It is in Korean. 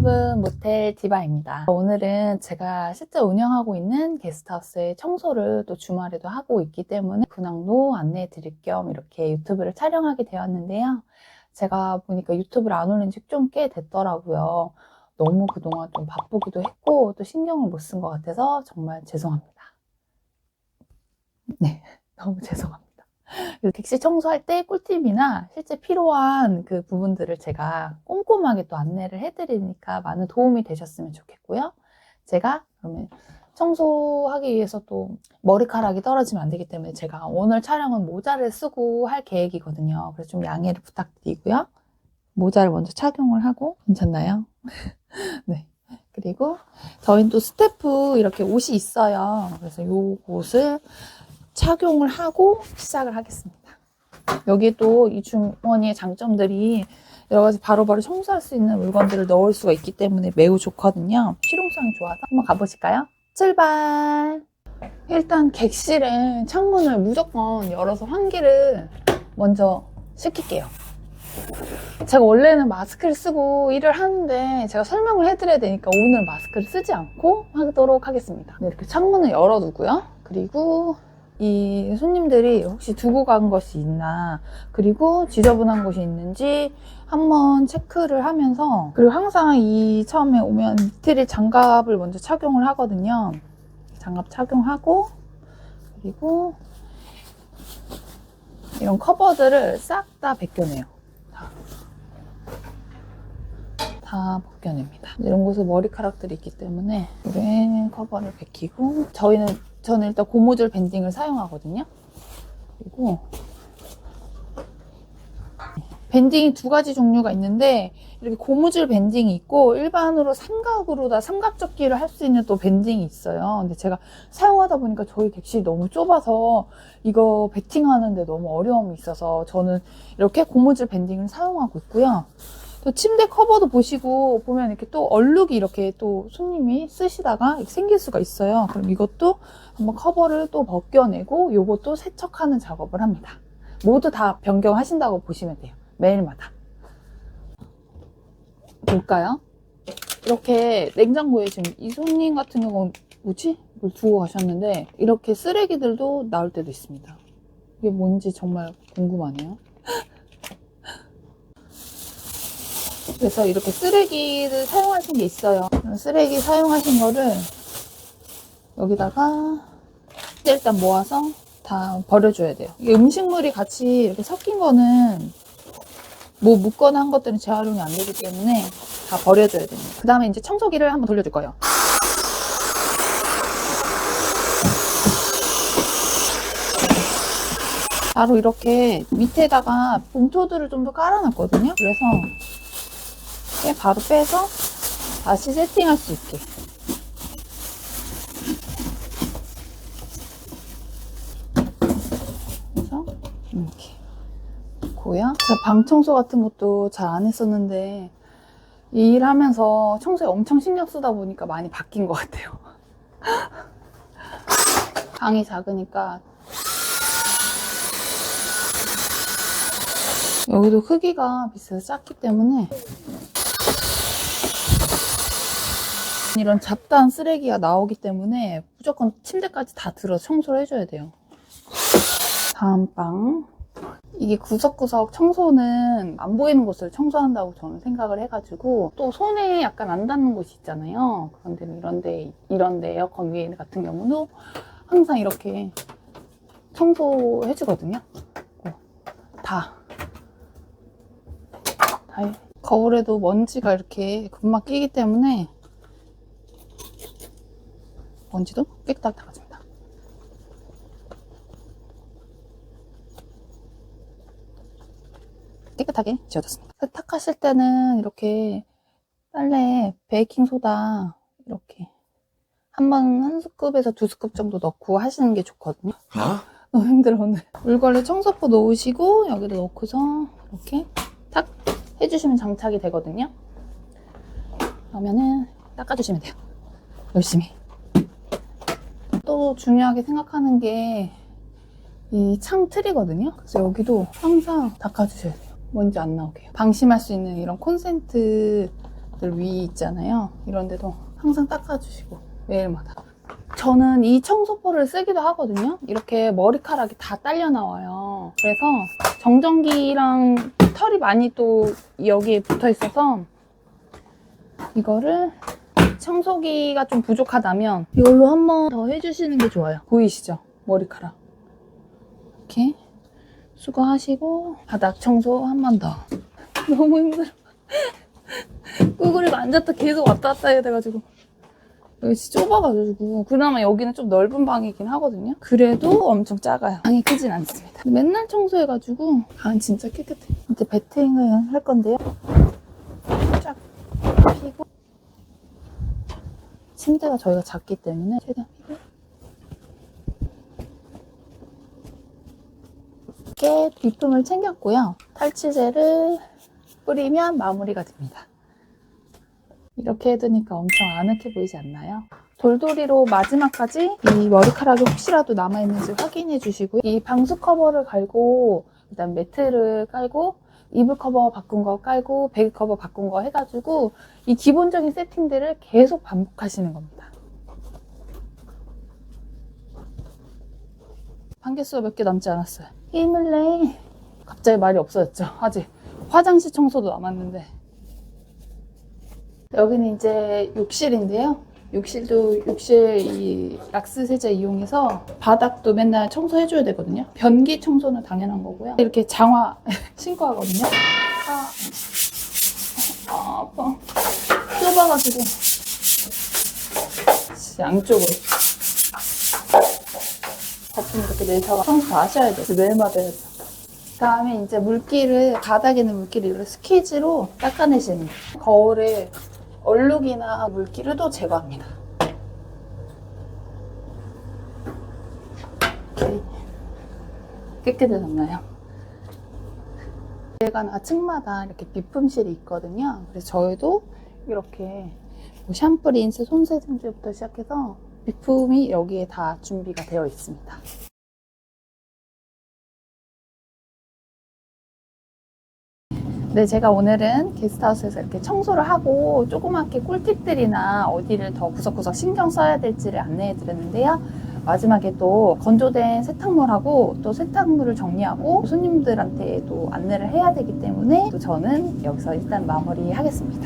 여러분 모텔 디바입니다. 오늘은 제가 실제 운영하고 있는 게스트하우스의 청소를 또 주말에도 하고 있기 때문에 근황도 안내해 드릴 겸 이렇게 유튜브를 촬영하게 되었는데요. 제가 보니까 유튜브를 안 올린 지 좀 꽤 됐더라고요. 너무 그동안 좀 바쁘기도 했고 또 신경을 못 쓴 것 같아서 정말 죄송합니다. 네, 너무 죄송합니다. 객실 청소할 때 꿀팁이나 실제 필요한 그 부분들을 제가 꼼꼼하게 또 안내를 해드리니까 많은 도움이 되셨으면 좋겠고요. 제가 그러면 청소하기 위해서 또 머리카락이 떨어지면 안 되기 때문에 제가 오늘 촬영은 모자를 쓰고 할 계획이거든요. 그래서 좀 양해를 부탁드리고요. 모자를 먼저 착용을 하고 괜찮나요? 네. 그리고 저희는 또 스태프 이렇게 옷이 있어요. 그래서 요 옷을 착용을 하고 시작을 하겠습니다. 여기 또이 주머니의 장점들이 여러 가지 바로바로 청소할 수 있는 물건들을 넣을 수가 있기 때문에 매우 좋거든요. 실용성이 좋아서 한번 가보실까요? 출발! 일단 객실은 창문을 무조건 열어서 환기를 먼저 시킬게요. 제가 원래는 마스크를 쓰고 일을 하는데 제가 설명을 해드려야 되니까 오늘 마스크를 쓰지 않고 하도록 하겠습니다. 네, 이렇게 창문을 열어두고요. 그리고 이 손님들이 혹시 두고 간 것이 있나 그리고 지저분한 곳이 있는지 한번 체크를 하면서 그리고 항상 이 처음에 오면 이틀일 장갑을 먼저 착용을 하거든요. 장갑 착용하고 그리고 이런 커버들을 싹 다 벗겨내요. 다, 다 벗겨냅니다. 이런 곳에 머리카락들이 있기 때문에 이런 커버를 벗기고 저희는 저는 일단 고무줄 밴딩을 사용하거든요. 그리고 밴딩이 두 가지 종류가 있는데 이렇게 고무줄 밴딩이 있고 일반으로 삼각으로 다 삼각접기를 할 수 있는 또 밴딩이 있어요. 근데 제가 사용하다 보니까 저희 객실이 너무 좁아서 이거 베팅하는데 너무 어려움이 있어서 저는 이렇게 고무줄 밴딩을 사용하고 있고요. 또 침대 커버도 보시고 보면 이렇게 또 얼룩이 이렇게 또 손님이 쓰시다가 생길 수가 있어요. 그럼 이것도 한번 커버를 또 벗겨내고 요것도 세척하는 작업을 합니다. 모두 다 변경하신다고 보시면 돼요. 매일마다. 볼까요? 이렇게 냉장고에 지금 이 손님 같은 경우는 뭐지? 뭘 두고 가셨는데 이렇게 쓰레기들도 나올 때도 있습니다. 이게 뭔지 정말 궁금하네요. 그래서 이렇게 쓰레기를 사용하신 게 있어요. 쓰레기 사용하신 거를 여기다가 일단 모아서 다 버려줘야 돼요. 음식물이 같이 이렇게 섞인 거는 뭐 묻거나 한 것들은 재활용이 안 되기 때문에 다 버려줘야 됩니다. 그 다음에 이제 청소기를 한번 돌려줄 거예요. 바로 이렇게 밑에다가 봉투들을 좀 더 깔아놨거든요. 그래서 바로 빼서 다시 세팅할 수 있게. 그래서 이렇게. 고요? 제가 방 청소 같은 것도 잘 안 했었는데 이 일 하면서 청소에 엄청 신경 쓰다 보니까 많이 바뀐 것 같아요. 방이 작으니까. 여기도 크기가 비슷해서 작기 때문에 이런 잡다한 쓰레기가 나오기 때문에 무조건 침대까지 다 들어 청소를 해줘야 돼요. 다음 방. 이게 구석구석 청소는 안 보이는 곳을 청소한다고 저는 생각을 해가지고 또 손에 약간 안 닿는 곳이 있잖아요. 그런데 이런데 이런데 에어컨 위에 같은 경우도 항상 이렇게 청소해주거든요. 어, 다. 다 거울에도 먼지가 이렇게 금방 끼기 때문에 먼지도 깨끗하게 닦아줍니다. 깨끗하게 지워졌습니다. 세탁하실 때는 이렇게 빨래 베이킹소다 이렇게 한 번 한 스쿱에서 두 스쿱 정도 넣고 하시는 게 좋거든요. 어? 너무 힘들어 오늘. 물걸레 청소포 놓으시고 여기다 넣고서 이렇게 탁 해주시면 장착이 되거든요. 그러면은 닦아주시면 돼요. 열심히. 또 중요하게 생각하는 게 이 창 틀이거든요. 그래서 여기도 항상 닦아주셔야 돼요. 먼지 안 나오게. 방심할 수 있는 이런 콘센트 늘위 있잖아요. 이런 데도 항상 닦아주시고 매일마다. 저는 이 청소포를 쓰기도 하거든요. 이렇게 머리카락이 다 딸려 나와요. 그래서 정전기랑 털이 많이 또 여기에 붙어 있어서 이거를 청소기가 좀 부족하다면 이걸로 한 번 더 해주시는 게 좋아요. 보이시죠? 머리카락. 이렇게 수거하시고 바닥 청소 한 번 더. 너무 힘들어. 꾸그리고 앉았다 계속 왔다 갔다 해야 돼가지고. 여기 좁아가지고 그나마 여기는 좀 넓은 방이긴 하거든요. 그래도 엄청 작아요. 방이 크진 않습니다. 맨날 청소해가지고 방은 진짜 깨끗해. 이제 베팅을 할 건데요. 침대가 저희가 작기 때문에 최대한 이렇게 비품을 챙겼고요. 탈취제를 뿌리면 마무리가 됩니다. 이렇게 해두니까 엄청 아늑해 보이지 않나요? 돌돌이로 마지막까지 이 머리카락이 혹시라도 남아있는지 확인해 주시고요. 이 방수 커버를 갈고 일단 매트를 깔고 이불 커버 바꾼 거 깔고 베개 커버 바꾼 거 해가지고 이 기본적인 세팅들을 계속 반복하시는 겁니다. 판개수가 몇 개 남지 않았어요. 힘을 내. 갑자기 말이 없어졌죠. 아직 화장실 청소도 남았는데. 여기는 이제 욕실인데요. 욕실도 욕실 이 락스 세제 이용해서 바닥도 맨날 청소해줘야 되거든요. 변기 청소는 당연한 거고요. 이렇게 장화 신고 하거든요. 아, 아 아파. 좁아가지고 양쪽으로 거품 이렇게 내서 청소 다 하셔야 돼요. 매일마다 해야죠. 다음에 이제 물기를 바닥에 있는 물기를 이렇게 스퀴즈로 닦아내시는. 거울에 얼룩이나 물기를 또 제거합니다. 깨끗해졌나요? 제가 층마다 이렇게 비품실이 있거든요. 그래서 저희도 이렇게 뭐 샴푸, 린스, 손세정제부터 시작해서 비품이 여기에 다 준비가 되어 있습니다. 네, 제가 오늘은 게스트하우스에서 이렇게 청소를 하고 조그맣게 꿀팁들이나 어디를 더 구석구석 신경 써야 될지를 안내해 드렸는데요. 마지막에 또 건조된 세탁물하고 또 세탁물을 정리하고 손님들한테 또 안내를 해야 되기 때문에 또 저는 여기서 일단 마무리 하겠습니다.